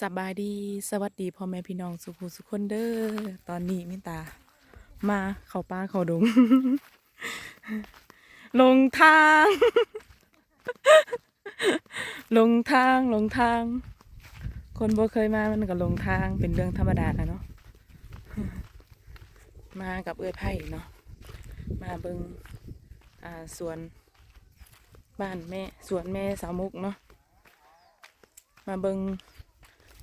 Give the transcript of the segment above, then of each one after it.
สบายดีสวัสดีพ่อแม่พี่น้องสุภูสุขคนเด้อตอนนี้มิตา มาเขาป่าเขาดง ลงทาง ลงทางลงทาง คนบ่เคยมามันก็ลงทางเป็นเรื่องธรรมดาแล้วเนาะมากับเอื้อไผ่เนาะมาเบิงอ่าสวนบ้านแม่สวนแม่สาวมุกเนาะมาเบิง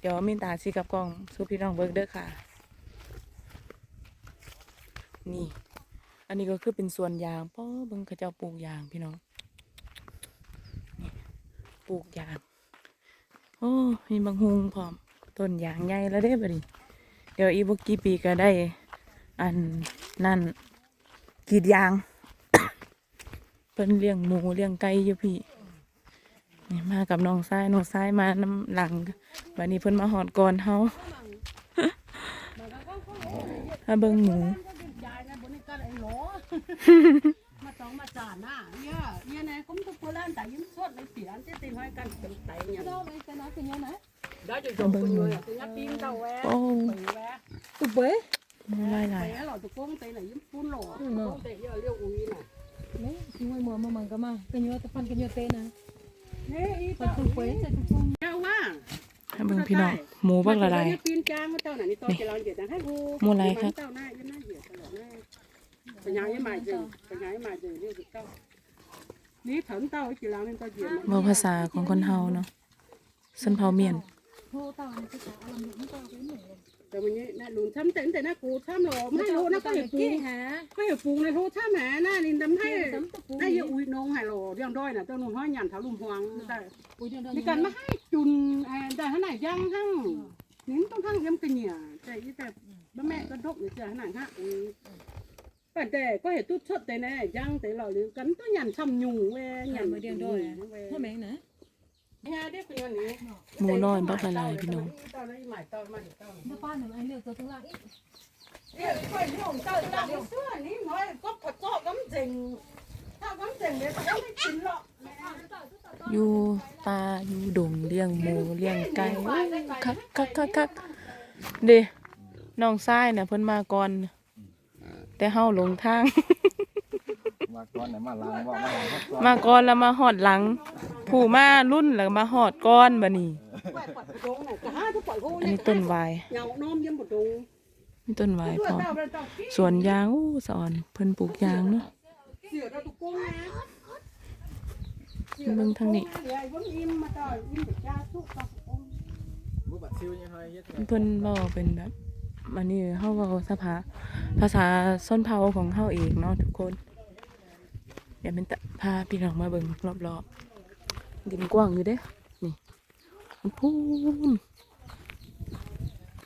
เดี๋ยวมินตาสิกับกล้องสู้พี่น้องเบิกเด้อค่ะ นี่ อันนี้ก็คือเป็นสวนยางป้อเบิ่งเขาเจ้าปลูกยางพี่น้องปลูกยาง โอ้มีบางฮุงพร้อมต้นยางใหญ่แล้วเด้บัดนี้เดี๋ยวอีกบกี่ปีก็ได้ อันนั่นกีดยางเพิ่นเลี้ยงหมูเลี้ยงไก่อยู่พี่ มากับน้องซ้ายน้องซ้ายมาน้ำหลังวันนี้เพิ่นมาหอดก่อนเฮาถ้าเบิ่งหมูยายนะบนนี้ก็ไอ้หลอมาต้องมาจานน่ะเนี่ยเนี่ยนะ cũng có cô lan tại yếm suốt lấy tiền chứ tiền hai căn tiền tại nhà đâu vậy cái nó cái nhớ nè đó cho dùng con người thì nhát tim đâu vé โอ้ bị vé tụi bế หมูหลายหลาย vé là tụi con tay này yếm phun lỗ con tay giờ liêu ui này đấy thì ngoài mùa mà mằng cơ mà cái nhớ tập phân cái nhớ tên nè nè y phần tụi bế chạy tụi con nhau quá ถ้าเบิ่งพี่น้องหมูบักละลาย pin trang với tao này đi tao chỉ làm gì tao hay gu Mua lại khác. tao này cái này เบิ่งพี่น้องหมูบ้ากละลายนี่หมูลายครับเบาภาษาของคนเฮาเนาะสันเผาเมียน แต่วันนี้น่าลุนช้ำแต่งแต่น่ากูช้ำหรอไม่รู้นะก็เห็นปูหาก็เห็นปูในโทช้ำหาหน้านินทำให้ได้ยาอุ้ยน้องหาหล่อเรื่องด้อยน่ะตัวนุ่มห้อยหยันเท้าลุมหวงแต่ในการมาให้จุนแต่ขนาดย่างหั่งนิ้นต้องทั้งเย่มกันเหี่ยแต่ยี่แต่แม่ก็ทุกเนี่ยขนาดฮะอุ้ยแต่แต่ก็เห็นตุ๊ดชดแต่แน่ย่างแต่หเราหรือกันต้องหยันช้ำหยุ่งเว้ยหยันมาเดียงด้อยเพราะแม่งนะ หมูน้อยบักละลายพี่น้องตอนนี้ใหม่ตอนมาเดี๋ยวตอน nó pha nữa anh liều tôi thương lại เดี๋ยวค่อยยุ่งเจ้าหลังเสื้อนี่น้อยก็ผัดซอกกำเจงถ้างเดี๋ยวก็ไม่กินหรอยู่ป่าอยู่ดงเลี้ยงหมูเลี้ยงไก่คักคักคักคักเด้น้องซ้ายน่ะเพิ่นมาก่อน แต่เฮาหลงทาง มาก่อนไหนมาล้างว่ามาล้างก่อนมาก่อนแล้วมาหอดหลัง ผู้มารุ่นแล้วก็มาหอดก้อนบัดนี้ปล่อยปล่อยโดงน่ะจะหาทุกปล่อยโหอันนี้ต้นวายเหงาน้อมเยี่ยมบดงนี่ต้นวายด้วยพร้อมเต้าเลยเต้าขี้สวนยางอู้สอนเพิ่นปลูกยางเนาะเสือเราตุกกงนะเบิ่งทางนี้เดี๋ยวไอ้วันอิ่มมาต่อยอิ่มเดี๋ยวจ้าสุกกับกงบุบัดซิวยังไงเฮ็ดไงเพิ่นเว้าเป็นแบบอันนี้เฮาเว้าสภาภาษาส้นเผาของเฮาเองเนาะทุกคน เดี๋ยวมันตะพาพี่น้องมาเบิ่งรอบๆดินกว้างอยู่เด้นี่มันพูน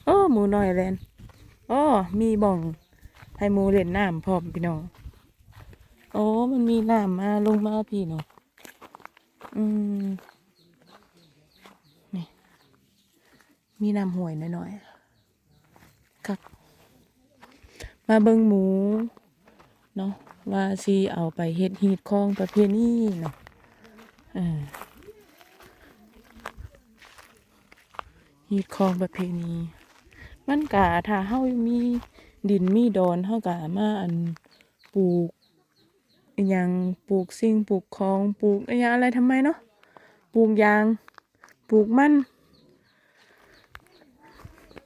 โอ้หมูน้อยแลนอ้อมีบ่องให้หมูเล่นน้ำพร้อมพี่น้องโอ้มันมีน้ำมาลงมาพี่เนาะอืมนี่มีน้ำห่วยน่อยๆครับมาเบิงหมูเนาะ ว่าสิเอาไปเฮ็ดฮีดคองประเพณีเนาะเฮีดคองประเพณี มันกะถ้าเฮามีดินมีดอนเฮากะมาอันปลูกอหยังปลูกสิ่งปลูกของปลูกอหยังอะไรทำไมเนาะปลูกยางปลูกมัน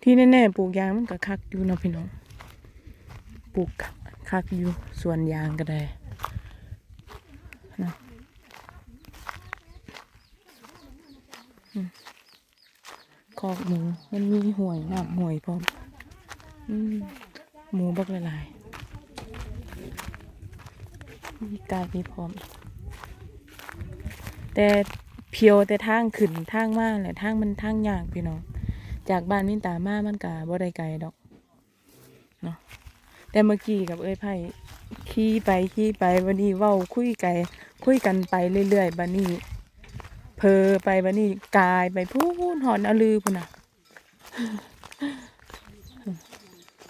ที่แน่ๆปลูกยางมันก็คักอยู่เนาะพี่น้องปลูก คักอยู่สวนยางก็ได้นะคอกหมูมันมีห่วยน้ำห่วยพร้อมหมูบักละลายมีกายมีพร้อม แต่เพียวแต่ทางขึ้นทางมากแหละทางมันทางยากพี่น้องจากบ้านมินตามามันกะบ่ได้ไกลดอก แต่เมื่อกี้กับเอ้ยไผ่ขี่ไปขี่ไปวันนี้เว้าคุยไกลคุยกันไปเรื่อยๆบัดนี้เพอไปบัดนี้กายไปพูนหอนอลือพุ่นน่ะ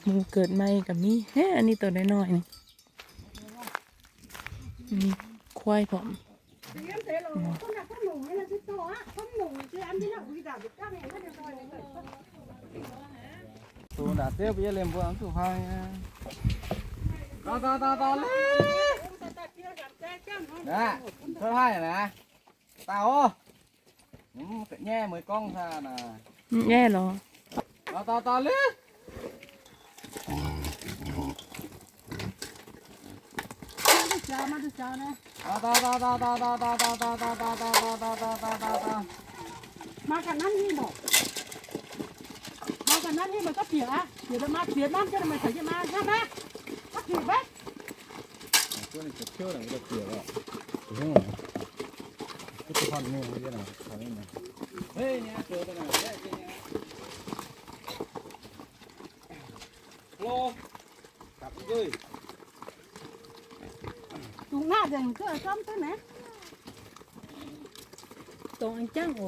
มูเกิดใหม่กับมีเฮ้อันนี้ตัวน้อยๆนี่มีควายผม xuống đã tiếp bây giờ lên vợ cứ phai to to to to lên đó thơ hai nè tao nhé mấy con ra nè nhé lo to to to lên chào mắt chào gì đâu นั้นนี่มันก็เสียเดี๋ยวจะมาเสียน้ำจะทำไมใส่จะมาใช่ไหมถ้าเสียไปตัวนี้จะเที่ยวหลังจะเสียแล้วโอ้โหก็จะพันนู่นนี่นะพันนี่นะเฮ้ยเนี่ยเจอตัวไหนเนี่ยโลกลับด้วยตรงหน้าเด่นก็ซ้อมตัวไหนตรงอันจังโอ้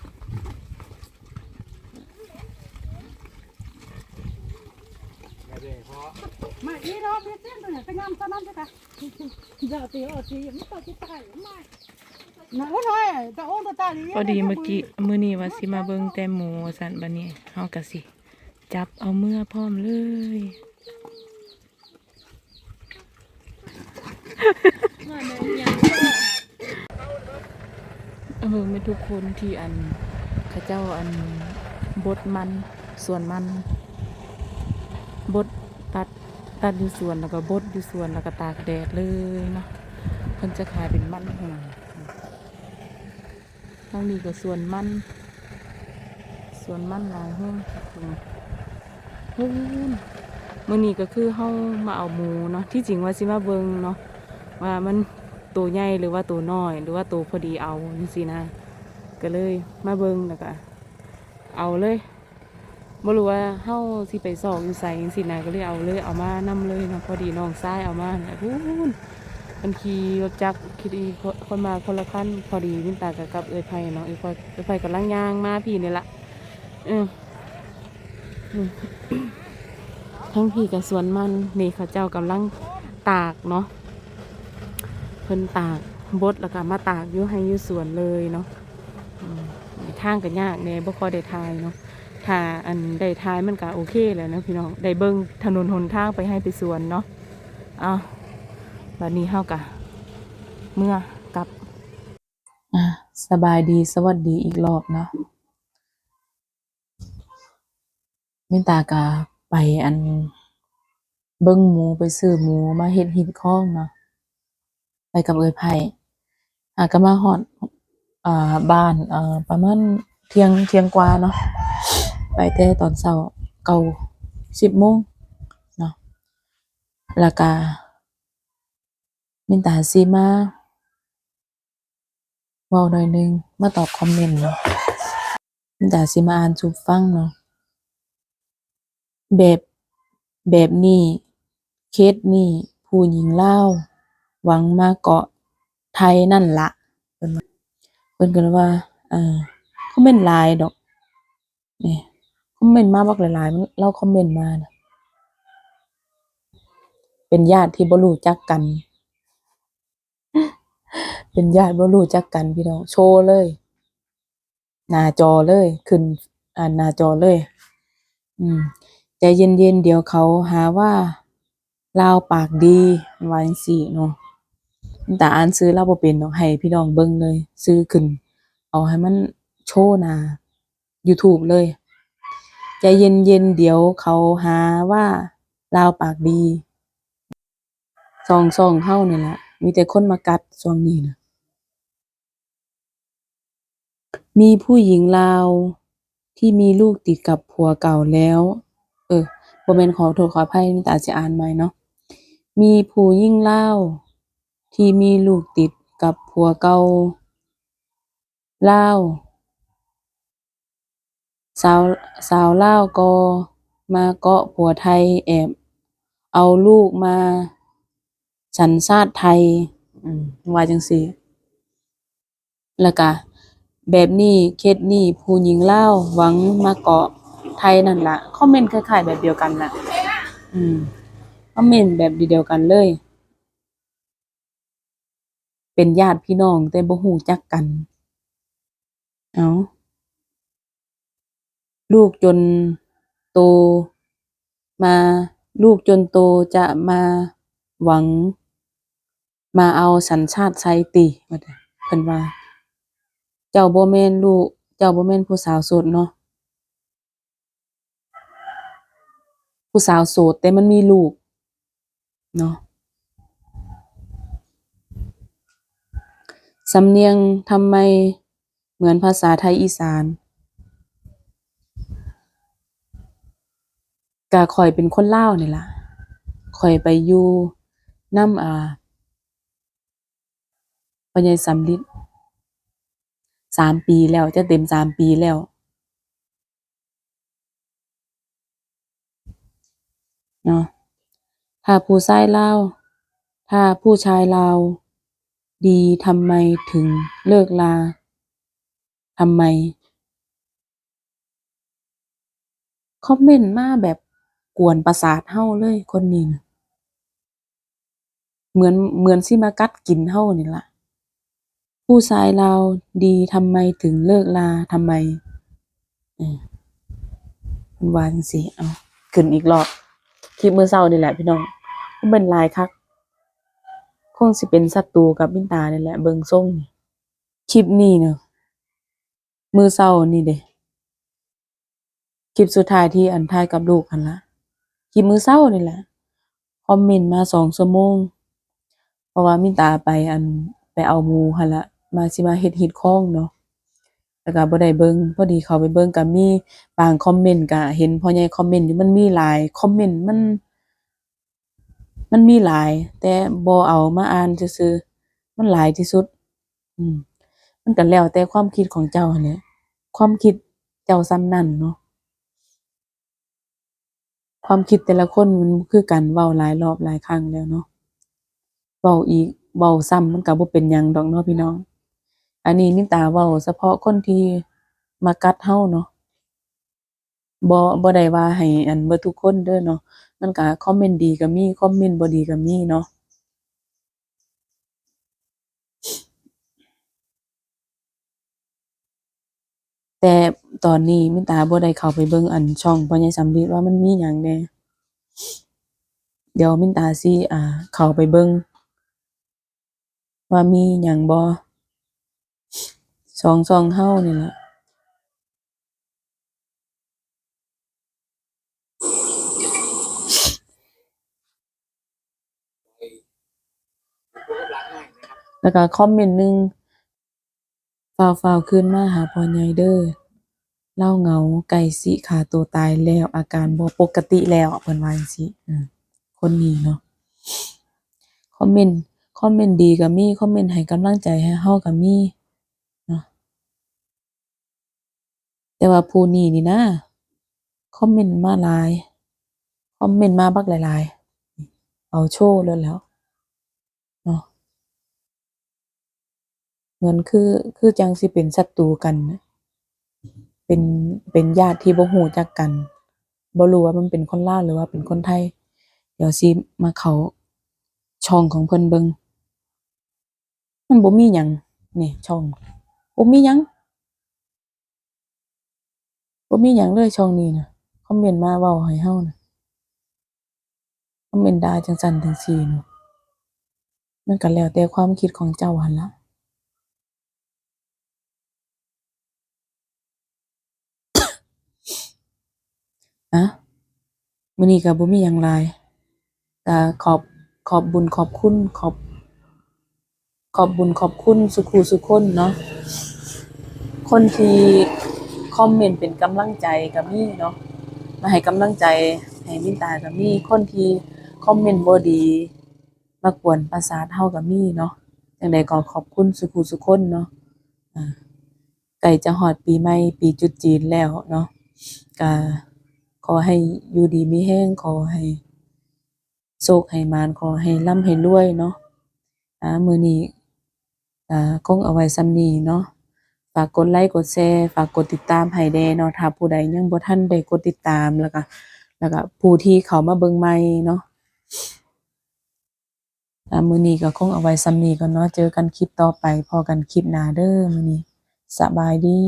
พอดีเมื่อกี้มือนี่ว่าสิมาเบิ่งแต่หมูสันบันนี้เฮากะสิ จับเอาเมื่อพร้อมเลยเบิ่งไม่ทุกคนที่อันข้าเจ้าอันบดมันส่วนมันบดตัด ตัดอยู่ส่วนแล้วก็บดอยู่ส่วนแล้วก็ตากแดดเลยเนาะเพิ่นจะขายเป็นมันหงทางนี้ก็ส่วนมันส่วนมันหลายห้องฮู้มื้อนี้ก็คือเฮามาเอาหมูเนาะที่จริงว่าสิมาเบิ่งเนาะว่ามันตัวใหญ่หรือว่าตัวน้อย หรือว่าตัวพอดีเอานี่สินะ ก็เลยมาเบิ่งแล้วก็เอาเลย บ่รู้ว่าเฮาสิไปสอกอยู่ไสจังซี่นะก็เลยเอาเลยเอามานํเลยเนาะพอดีน้องชายเอามาน่ะพูนมันขี่รถจักรคิดอีกคนมาคนละคันพอดีวินตากับกับเอ้ยไผเนาะเอ้ยไผเอ้ยไผกำลังย่างมาพี่นี่ละเอออืทั้งพี่กับสวนมันนี่เขาเจ้ากำลังตากเนาะเพิ่นตากบดแล้วก็มาตากอยู่ให้อยู่สวนเลยเนาะทางก็ยากแน่บ่ค่อยได้ทายเนาะ ถ้าอันได้ทายมันก็โอเคแล้วนะพี่น้องได้เบิ่งถนนหนทางไปให้ไปสวนเนาะเอาบัดนี้เฮากะเมื่อกลับอะสบายดีสวัสดีอีกรอบเนาะมินตากะไปอันเบิ่งหมูไปซื้อหมูมาเฮ็ดหิดข้องเนาะไปกับเอ้ยไผ่อ่าก็มาฮอดอ่าบ้านอ่าประมาณเที่ยงเที่ยงกว่าเนาะ ไปแต่ตอนเช้าเก้าสิบโมงเนาะแล้วก็มินตาสิมาเว้าหน่อยหนึง มาตอบคอมเมนต์เนาะมินตาสิมาอ่านสู่ฟังเนาะแบบแบบนี้เคสนี้ผู้หญิงเล่าหวังมาเกาะไทยนั่นละเพิ่นเพิ่นก็เลยว่า เออคอมเมนต์หลายดอกนี่ คอมเมนต์มาบักหลายๆมันเราคอมเมนต์มานะเป็นญาติที่บ่รู้จักกัน เป็นญาติบ่รู้จักกันพี่น้องโชว์เลย หน้าจอเลยขึ้นอ่านหน้าจอเลย อืมใจเย็นๆเดี๋ยวเขาหาว่าลาวปากดีว่าจังซี้เนาะแต่อ่านซื้อเราบ่เป็นดอกให้พี่น้องเบิ่งเลย ซื้อขึ้น เอาให้มันโชว์หน้า YouTube เลย ใจเย็นๆเดี๋ยวเขาหาว่าลาวปากดีส่องส่องเฮานี่แหละมีแต่คนมากัดช่วงนี้นะมีผู้หญิงลาวที่มีลูกติดกับผัวเก่าแล้ว เออบ่แม่นขอโทษขออภัยมีแต่อาจสิอ่านใหม่เนาะมีผู้หญิงเล่าที่มีลูกติดกับผัวเก่าเล่า สาว สาวลาวก็มาเกาะผัวไทย แอบเอาลูกมาสัญชาติไทย อืมว่าจังซี่แล้วก็แบบนี้ เคสนี้ ผู้หญิงลาวหวังมาเกาะไทยนั่นล่ะ คอมเมนต์คล้าย ๆ แบบเดียวกันน่ะ อืมคอมเมนต์แบบเดียวกันเลย เป็นญาติพี่น้องแต่บ่ฮู้จักกัน เอา ลูกจนโตมาลูกจนโตจะมาหวัง มาเอาสัญชาติไทยติว่าแต่เพิ่นว่า เจ้าบ่แม่นลูก เจ้าบ่แม่นผู้สาวโสดเนาะผู้สาวโสดแต่มันมีลูกเนาะสำเนียงทำไมเหมือนภาษาไทยอีสาน ก็ข้อยเป็นคนลาวนี่ล่ะ ข้อยไปอยู่นำ อ่า พ่อใหญ่สำริด สามปีแล้ว จะเต็มสามปีแล้วเนาะถ้าผู้ชายลาว ถ้าผู้ชายลาวดีทำไมถึงเลิกลาทำไม คอมเมนต์มาแบบ กวนประสาทเราเลยคนนี้น่ะ เหมือนเหมือนสิมากัดกินเรานี่ล่ะ ผู้ชายลาวดีทำไมถึงเลิกลาทำไมออเพิ่นว่าจั่งซี้ เอ้า ขึ้นอีกรอบ คลิปมื้อเช้านี่แหละพี่น้องคอมเมนหลายคัก คงสิเป็นศัตรูกับมินตานี่แหละ เบิ่งทรงนี่ คลิปนี้น่ะมื้อเช้านี่เดะคลิปสุดท้ายที่อันถ่ายกับลูกหั้นล่ะ คลิปมื้อเช้านี่แหละคอมเมนต์มาสองชั่วโมง เพราะว่ามินตาไปอันไปเอาหมู่หั้นละมาสิมาเฮ็ดเฮ็ดของเนาะแล้วก็บ่ได้เบิ่งพอดีเข้าไปเบิ่งก็มีบางคอมเมนต์ก็เห็นพ่อใหญ่คอมเมนต์อยู่มันมีหลายคอมเมนต์มัน มันมีหลาย แต่บ่เอามาอ่านซื่อๆมันหลายที่สุด อืมมันก็แล้วแต่ความคิดของเจ้าหั้นแหละความคิดเจ้าส่ำนั้นเนาะ ความคิดแต่ละคนมันบ่คือกัน เว้าหลายรอบหลายครั้งแล้วเนาะ เว้าอีก เว้าซ้ำมันก็บ่เป็นหยังดอกเนาะพี่น้อง อันนี้มิตาเว้าเฉพาะคนที่มากัดเราเนาะ บ่ บ่ได้ว่าให้ อันเบิดทุกคนเด้อเนาะ มันก็คอมเมนต์ดีก็มี คอมเมนต์บ่ดีก็มีเนาะแต่ ตอนนี้มินตาบ่ได้เข้าไปเบิ่งอันช่องพ่อใหญ่สำริดว่ามันมีหยังแหน่เดี๋ยวมินตาสิอ่า เข้าไปเบิ่งว่ามีหยังบ่สองช่องเรานี่ล่ะแล้วก็คอมเมนต์หนึ่งฟาวฟาวคืนมาหาพอใหญ่เด้อ เลาเหงาใกล้สิฆ่าตัวตายแล้ว อาการบ่ปกติแล้วเพิ่นว่าจั่งซี้อือคนนี้เนาะคอมเมนต์คอมเมนต์ดีก็มีคอมเมนต์ให้กำลังใจให้เราก็มีเนาะแต่ว่าผู้นี้นี่นะคอมเมนต์มาหลายคอมเมนต์มาบักหลายๆ เอาโชว์เลยแล้วเนาะเหมือนคือคือจังสิเป็นศัตรูกันนะ เป็นเป็นญาติที่บ่รู้จักกันบ่รู้ว่ามันเป็นคนลาวหรือว่าเป็นคนไทย เดี๋ยวสิมาเข้าช่องของเพิ่นเบิ่งมันบ่มีหยังนี่ช่องบ่มีหยังบ่มีหยังเลยช่องนี้นะคอมเมนต์มาเว้าให้เรานะคอมเมนต์ด่าจังซั้นจังซี้เนาะมันก็แล้วแต่ความคิดของเจ้าหันละ อะมื้อนี้ก็บ่มีหยังหลายก็ขอบ ขอบบุญขอบคุณ ขอบ ขอบบุญขอบคุณซุผู้ซุคนเนาะ คนที่คอมเมนต์เป็นกำลังใจก็มีเนาะ มาให้กำลังใจให้มินตาก็มี คนที่คอมเมนต์บ่ดี มากวนประสาทเราก็มีเนาะจั่งใดก็ขอบคุณซุผู้ซุคนเนาะอาใกล้จะฮอดปีใหม่ปีจุดจีนแล้วเนาะก็ อให้อยู่ดีมีแรงขอให้โชคให้มานขอให้ร่ำให้รวยเนาะอ่ามือนี้อ่าคงเอาไว้ส่ำนี้เนาะฝากกดไลค์กดแชร์ฝากกดติดตามให้แด่เนาะถ้าผู้ใดยังบ่ทันได้กดติดตามแล้วก็แล้วก็ผู้ที่เข้ามาเบิ่งใหม่เนาะอ่ามือนี้ก็คงเอาไว้ส่ำนี้ก่อนเนาะเจอกันคลิปต่อไปพอกันคลิปหน้าเด้อมือนี้สบายดี